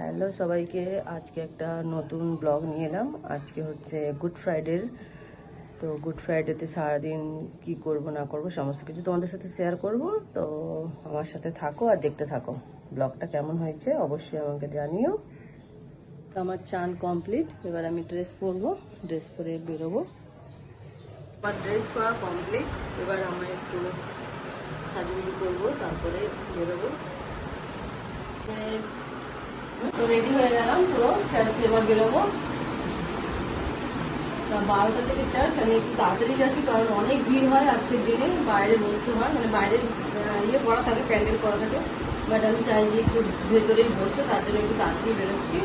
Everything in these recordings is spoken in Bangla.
হ্যালো সবাইকে, আজকে একটা নতুন ব্লগ নিয়ে এলাম। আজকে হচ্ছে গুড ফ্রাইডের তো গুড ফ্রাইডেতে সারাদিন কি করব, না করব, সমস্ত কিছু তোমাদের সাথে শেয়ার করব। তো আমার সাথে থাকো আর দেখতে থাকো। ব্লগটা কেমন হয়েছে অবশ্যই আমাকে জানিও। তো আমার চান কমপ্লিট এবার আমি ড্রেস পরবো ড্রেস পরে বেরোবো। আমার ড্রেস পরা কমপ্লিট এবার আমার একটু সাজুগুজু করব, তারপরে বেরোবো। তো রেডি হয়ে গেলাম পুরো। চার্চে এবার বেরোবো। বারোটা থেকে চার্চ আমি একটু তাড়াতাড়ি যাচ্ছি, কারণ অনেক ভিড় হয় আজকের দিনে, বাইরে বসতে হয়। মানে বাইরে ইয়ে করা থাকে, প্যান্ডেল করা থাকে। বাট আমি চাই যে একটু ভেতরেই বসতে, তার জন্য একটু তাড়াতাড়ি বেরোচ্ছি।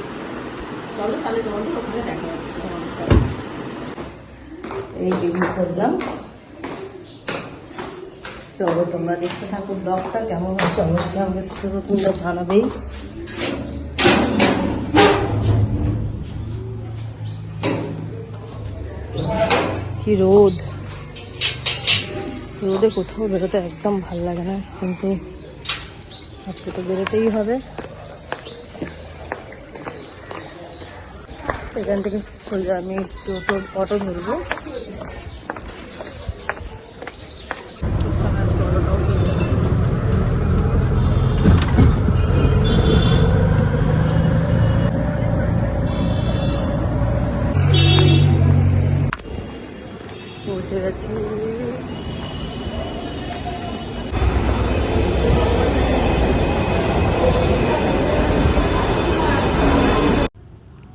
চলো তাহলে তোমাদের ওখানে দেখা যাচ্ছে তোমাদের সাথে। এই তোমরা দেখতে থাকো, ব্লগটা কেমন হচ্ছে? অবশ্যই আমাকে তোমরা জানাবেই। কি রোদ। রোদে কোথাও বেরোতে একদম ভালো লাগে না, কিন্তু আজকে তো বেরোতেই হবে। এখান থেকে সোজা আমি টোটো অটো ধরবো। Gratitude.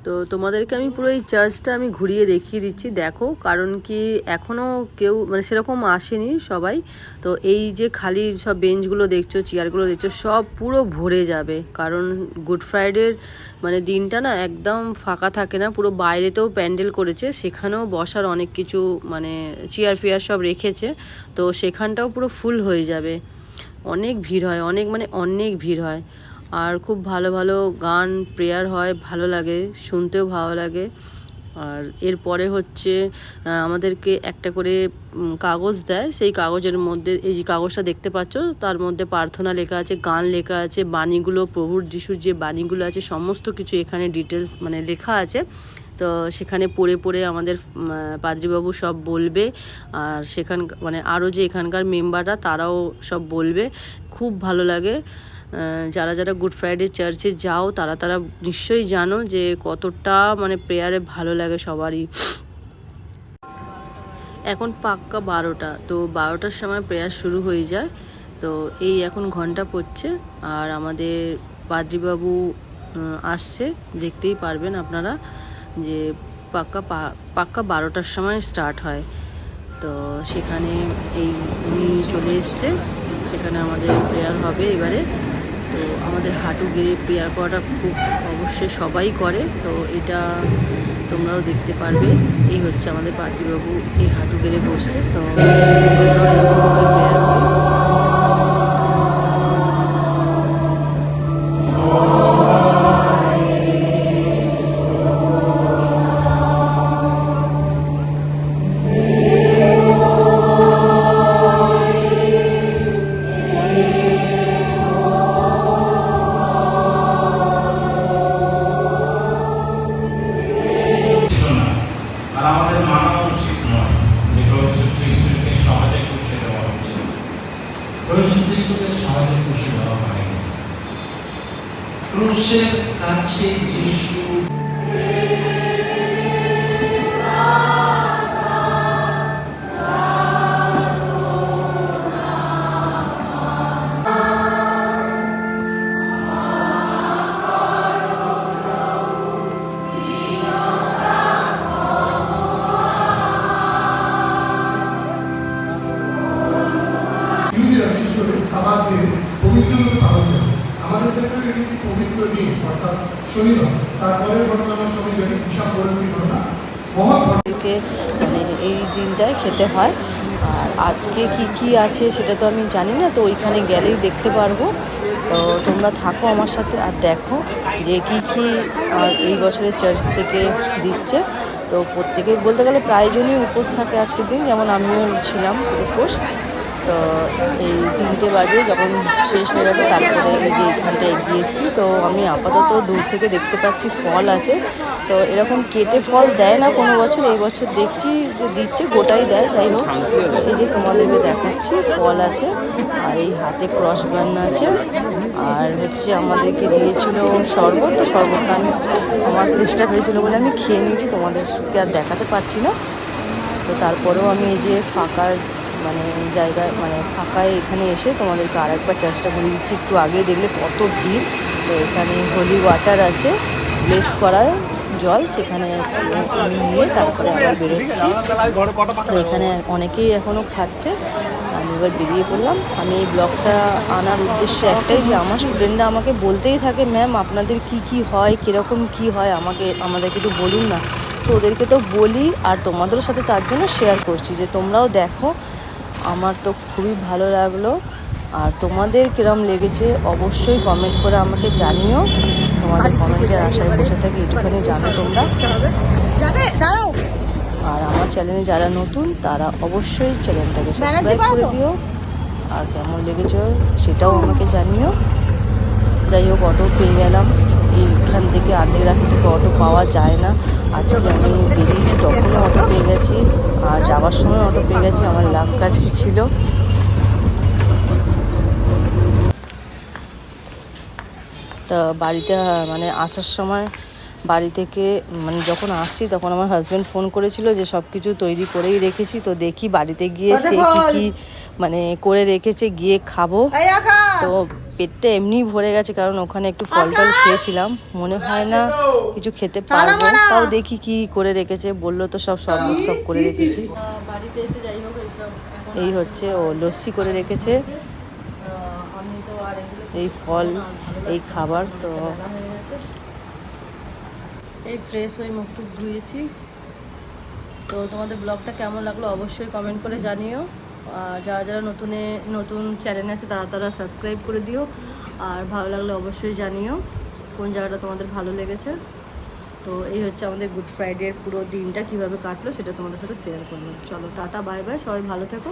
তো তোমাদেরকে আমি পুরো এই চার্চটা আমি ঘুরিয়ে দেখিয়ে দিচ্ছি। দেখো, কারণ কি এখনও কেউ মানে সেরকম আসেনি সবাই। তো এই যে খালি সব বেঞ্চগুলো দেখছ, চেয়ারগুলো দেখছ, সব পুরো ভরে যাবে। কারণ গুড ফ্রাইডের মানে দিনটা না একদম ফাঁকা থাকে না। পুরো বাইরেতেও প্যান্ডেল করেছে, সেখানেও বসার অনেক কিছু মানে চেয়ার ফেয়ার সব রেখেছে। তো সেখানটাও পুরো ফুল হয়ে যাবে। অনেক ভিড় হয়, অনেক মানে অনেক ভিড় হয়। আর খুব ভালো ভালো গান, প্রেয়ার হয়, ভালো লাগে, শুনতেও ভালো লাগে। আর এরপরে হচ্ছে আমাদেরকে একটা করে কাগজ দেয়। সেই কাগজের মধ্যে, এই যে কাগজটা দেখতে পাচ্ছ, তার মধ্যে প্রার্থনা লেখা আছে, গান লেখা আছে, বাণীগুলো, প্রভুর যিশুর যে বাণীগুলো আছে, সমস্ত কিছু এখানে ডিটেলস মানে লেখা আছে। তো সেখানে পড়ে পড়ে আমাদের পাদ্রীবাবু সব বলবে। আর সেখান মানে আরও যে এখানকার মেম্বাররা তারাও সব বলবে। খুব ভালো লাগে। যারা যারা গুড ফ্রাইডে চার্চে যাও, তারা তারা নিশ্চয়ই জানো যে কতটা মানে প্রেয়ারে ভালো লাগে সবারই। এখন পাক্কা বারোটা, তো বারোটার সময় প্রেয়ার শুরু হয়ে যায়। তো এই এখন ঘণ্টা পড়ছে, আর আমাদের পাদ্রিবাবু আসছে, দেখতেই পারবেন আপনারা যে পাক্কা পাক্কা বারোটার সময় স্টার্ট হয়। তো সেখানে এই উনি চলে এসছে, সেখানে আমাদের প্রেয়ার হবে এবারে। তো আমাদের হাঁটু গেড়ে প্রেয়ার করাটা খুব অবশ্যই সবাই করে, তো এটা তোমরাও দেখতে পারবে। এই হচ্ছে আমাদের পাত্রীবাবু, এই হাঁটু গেড়ে বসছে, তো আমরাও প্রভু সহজে খুশি দেওয়া হয়নি। ক্রুশের কাছে যিশু বিশেষ করে পবিত্র পালন করে। আমাদের ক্ষেত্রে এটি একটি পবিত্র দিন, অর্থাৎ শনিবার। তারপরের ঘটনা আমরা সবাই জানি, বিশাল পরবর্তী ঘটনা। মহৎ মানে এই দিনটায় খেতে হয়। আর আজকে কি কি আছে সেটা তো আমি জানি না, তো ওইখানে গেলেই দেখতে পারব। তো তোমরা থাকো আমার সাথে আর দেখো যে কি কি এই বছরের চার্চ থেকে দিচ্ছে। তো প্রত্যেকে বলতে গেলে প্রায়জনই উপোস থাকে আজকের দিন, যেমন আমিও ছিলাম উপোস। তো এই তিনটে বাজে যখন শেষ হয়ে গেছে, তারপরে এই যে এখানটা এগিয়ে এসেছি, তো আমি আপাতত দূর থেকে দেখতে পাচ্ছি ফল আছে। তো এরকম কেটে ফল দেয় না কোনো বছর, এই বছর দেখছি যে দিচ্ছে, গোটাই দেয়, যাই হোক। এই যে তোমাদেরকে দেখাচ্ছি, ফল আছে, আর এই হাতে ক্রস বান আছে, আর হচ্ছে আমাদেরকে দিয়েছিল শরবত। তো শরবতটা আমি, আমার চেষ্টা হয়েছিল বলে আমি খেয়ে নিয়েছি, তোমাদেরকে আর দেখাতে পারছি না। তো তারপরেও আমি এই যে ফাঁকার মানে জায়গায় মানে ফাঁকায় এখানে এসে তোমাদেরকে আর একবার চার্জটা ঘুরিয়ে দিচ্ছি। একটু আগে দেখলে কত ভিড়। তো এখানে হোলি ওয়াটার আছে ব্লেস করায় জল সেখানে নিয়ে তারপরে আবার বেরোচ্ছি। তো এখানে অনেকেই এখনও খাচ্ছে। আমি এবার বেরিয়ে পড়লাম। আমি এই ব্লগটা আনার উদ্দেশ্য একটাই যে আমার স্টুডেন্টরা আমাকে বলতেই থাকে ম্যাম আপনাদের কি কি হয়? কীরকম কি হয়? আমাকে, আমাদেরকে একটু বলুন না। তো ওদেরকে তো বলি আর তোমাদের সাথে তার জন্য শেয়ার করছি যে তোমরাও দেখো। আমার তো খুবই ভালো লাগল। আর তোমাদের কিরম লেগেছে অবশ্যই কমেন্ট করে আমাকে জানিও। তোমাদের কমেন্টের আশায় বসে থাকি একটুখানি জানো তোমরা। আর আমার চ্যানেলে যারা নতুন তারা অবশ্যই চ্যানেলটাকে সাবস্ক্রাইব করে দিও। আর কেমন লেগেছে সেটাও আমাকে জানিও। যাই হোক অটো পেয়ে গেলাম। এইখান থেকে আর্ধেক রাস্তা থেকে অটো পাওয়া যায় না। আজকে আমি বেরিয়েছি তখনও অটো পেয়ে গেছি। আর যাওয়ার সময় অটো পেয়ে গেছি আমার লাভ কাজ কি ছিল? তা বাড়িতে মানে আসার সময় বাড়ি থেকে মানে যখন আসছি তখন আমার হাজব্যান্ড ফোন করেছিল যে সব কিছু তৈরি করেই রেখেছি। তো দেখি বাড়িতে গিয়ে সে কি কি মানে করে রেখেছে গিয়ে খাব। তো পেটটা এমনি ভরে গেছে কারণ ওখানে একটু ফল টল খেয়েছিলাম। মনে হয় না কিছু খেতে পারব। তাও দেখি কি করে রেখেছে বলল তো সব সব সব করে রেখেছি। এই হচ্ছে ও লস্যি করে রেখেছে। এই ফল এই খাবার তো। এই ফ্রেশ হয়ে মুখ টুক ধুয়েছি। তো তোমাদের ব্লগটা কেমন লাগল অবশ্যই কমেন্ট করে জানিও। যারা যারা নতুনে, নতুন চ্যানেল আছে, তারা তারা সাবস্ক্রাইব করে দিও। আর ভালো লাগলে অবশ্যই জানিও কোন জায়গাটা তোমাদের ভালো লেগেছে। তো এই হচ্ছে আমাদের গুড ফ্রাইডের পুরো দিনটা, কীভাবে কাটলো সেটা তোমাদের সাথে শেয়ার করল চলো, টাটা বাই বাই সবাই ভালো থেকো।